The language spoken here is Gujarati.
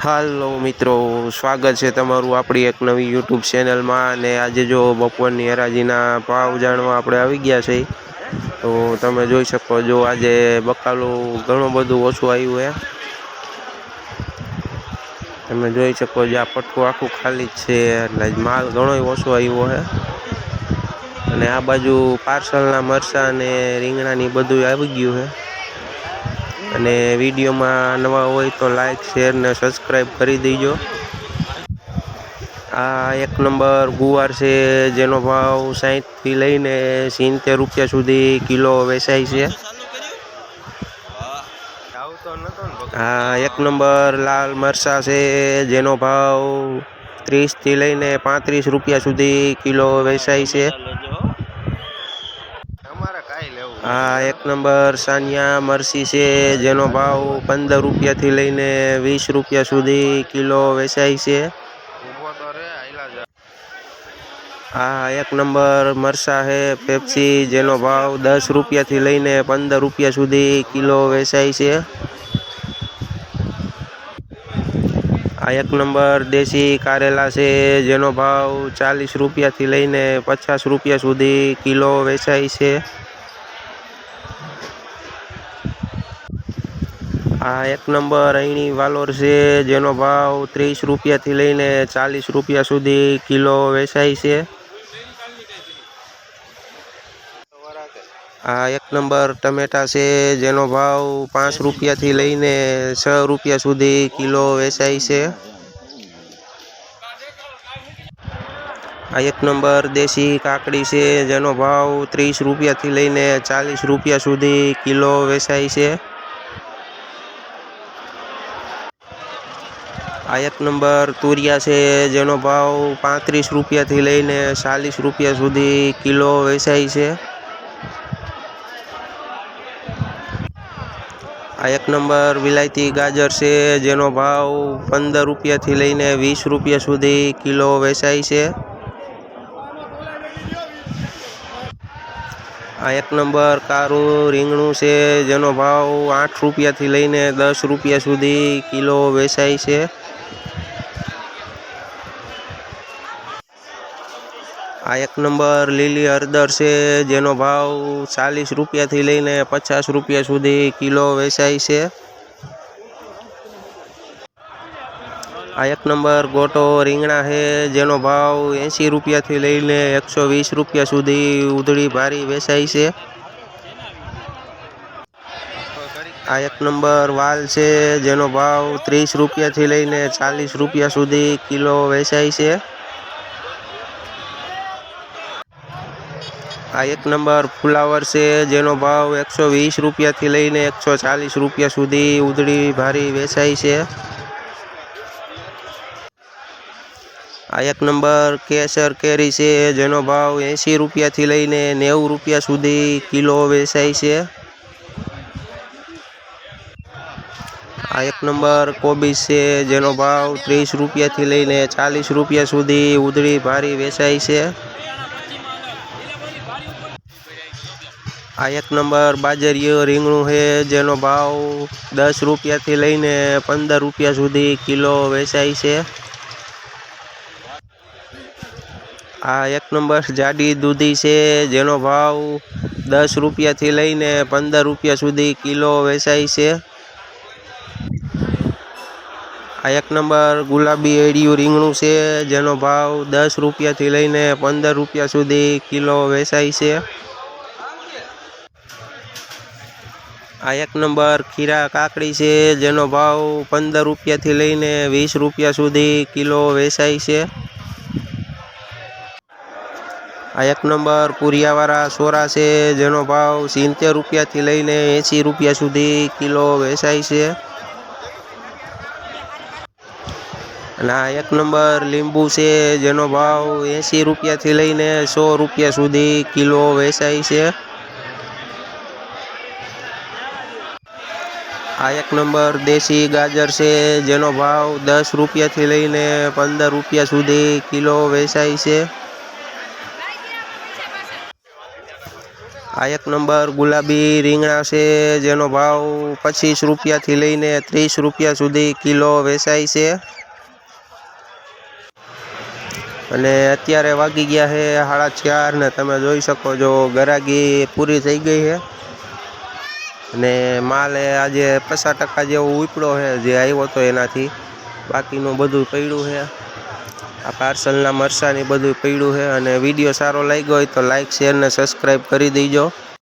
હાલો મિત્રો, સ્વાગત છે તમારું આપણી એક નવી યુટ્યુબ ચેનલમાં અને આજે જો બપોરની હરાજીના ભાવ જાણવા આપણે આવી ગયા છે, તો તમે જોઈ શકો જો આજે બકાલું ઘણું બધું ઓછું આવ્યું છે તમે જોઈ શકો છો આ પઠ્ઠું આખું ખાલી જ છે, એટલે માલ ઘણો ઓછો આવ્યો છે અને આ બાજુ પાર્સલના મરચાં અને રીંગણાની બધું આવી ગયું છે અને વિડીયોમાં નવા હોય તો લાઈક શેર ને સબસ્ક્રાઈબ કરી દેજો. આ એક નંબર ગુવાર છે, જેનો ભાવ સાહીઠથી લઈને સિત્તેર રૂપિયા સુધી કિલો વેચાય છે. આ એક નંબર લાલ મરચા છે, જેનો ભાવ ત્રીસથી લઈને પાંત્રીસ રૂપિયા સુધી કિલો વેચાય છે. આ એક નંબર સાનિયા મરસી છે, જેનો ભાવ પંદર રૂપિયાથી લઈને વીસ રૂપિયા સુધી કિલો વેચાય છે. આ એક નંબર મરસા છે, પેપ્સી, જેનો ભાવ દસ રૂપિયાથી લઈને પંદર રૂપિયા સુધી કિલો વેચાય છે. આ એક નંબર દેશી કારેલા છે, જેનો ભાવ ચાલીસ રૂપિયાથી લઈને પચાસ રૂપિયા સુધી કિલો વેચાય છે. આ એક નંબર અહીંની વાલોર છે, જેનો ભાવ ત્રીસ રૂપિયાથી લઈને ચાલીસ રૂપિયા સુધી કિલો વેચાય છે. આ એક નંબર ટમેટા છે, જેનો ભાવ પાંચ રૂપિયાથી લઈને છ રૂપિયા સુધી કિલો વેચાય છે. આ એક નંબર દેશી કાકડી છે, જેનો ભાવ ત્રીસ રૂપિયાથી લઈને ચાલીસ રૂપિયા સુધી કિલો વેચાય છે. આ એક નંબર તુરિયા છે, જેનો ભાવ પાંત્રીસ રૂપિયાથી લઈને ચાલીસ રૂપિયા સુધી કિલો વેચાય છે. આ એક નંબર વિલાયતી ગાજર છે, જેનો ભાવ પંદર રૂપિયાથી લઈને વીસ રૂપિયા સુધી કિલો વેચાય છે. આ એક નંબર કારું રીંગણું છે, જેનો ભાવ આઠ રૂપિયાથી લઈને દસ રૂપિયા સુધી કિલો વેચાય છે. આ એક નંબર લીલી હળદર છે, જેનો ભાવ ચાલીસ રૂપિયાથી લઈને પચાસ રૂપિયા સુધી કિલો વેચાય છે. આ એક નંબર ગોટો રીંગણા છે, જેનો ભાવ એંસી રૂપિયાથી લઈને એકસો વીસ રૂપિયા સુધી ઉધળી ભારી વેચાય છે. આ એક નંબર વાલ છે, જેનો ભાવ ત્રીસ રૂપિયાથી લઈને ચાલીસ રૂપિયા સુધી કિલો વેચાય છે. આ એક નંબર ફુલાવર છે, જેનો ભાવ એકસો વીસ રૂપિયાથી લઈને એકસો ચાલીસ રૂપિયા સુધી ઉધળી ભારી વેચાય છે. આ એક નંબર કેસર કેરી છે, જેનો ભાવ એંસી રૂપિયાથી લઈને નેવું રૂપિયા સુધી કિલો વેચાય છે. આ એક નંબર કોબીજ છે, જેનો ભાવ ત્રીસ રૂપિયાથી લઈને ચાલીસ રૂપિયા સુધી ઉધળી ભારી વેચાય છે. આ એક નંબર બાજરીયો રીંગણું છે, જેનો ભાવ દસ રૂપિયાથી લઈને પંદર રૂપિયા સુધી કિલો વેચાય છે. આ એક નંબર જાડી દૂધી છે, જેનો ભાવ દસ રૂપિયાથી લઈને પંદર રૂપિયા સુધી કિલો વેચાય છે. આ એક નંબર ગુલાબી એડિયું રીંગણું છે, જેનો ભાવ દસ રૂપિયાથી લઈને પંદર રૂપિયા સુધી કિલો વેચાય છે. આ એક નંબર ખીરા કાકડી છે, જેનો ભાવ પંદર રૂપિયાથી લઈને વીસ રૂપિયા સુધી કિલો વેચાય છે. આ એક નંબર પુરિયાવાળા સોરા છે, જેનો ભાવ સિત્તેર રૂપિયાથી લઈને એંસી રૂપિયા સુધી કિલો વેચાય છે. અને આ એક નંબર લીંબુ છે, જેનો ભાવ એંસી રૂપિયાથી લઈને સો રૂપિયા સુધી કિલો વેચાય છે. આ એક નંબર દેશી ગાજર છે, જેનો ભાવ દસ રૂપિયાથી લઈને પંદર રૂપિયા સુધી કિલો વેચાય છે. આ એક નંબર ગુલાબી રીંગણા છે, જેનો ભાવ પચીસ રૂપિયાથી લઈને ત્રીસ રૂપિયા સુધી કિલો વેચાય છે. અને અત્યારે વાગી ગયા છે સાડા ચાર ને તમે જોઈ શકો છો, ગરાગી પૂરી થઈ ગઈ છે. અને માલ એ આજે પચાસ ટકા જેવો ઉપડ્યો છે, જે આવ્યો હતો એનાથી બાકીનું બધું પડ્યું છે. આ પાર્સલના મરસાની બધું પડ્યું છે અને વીડિયો સારો લાગ્યો હોય તો લાઇક શેર ને સબસ્ક્રાઈબ કરી દેજો.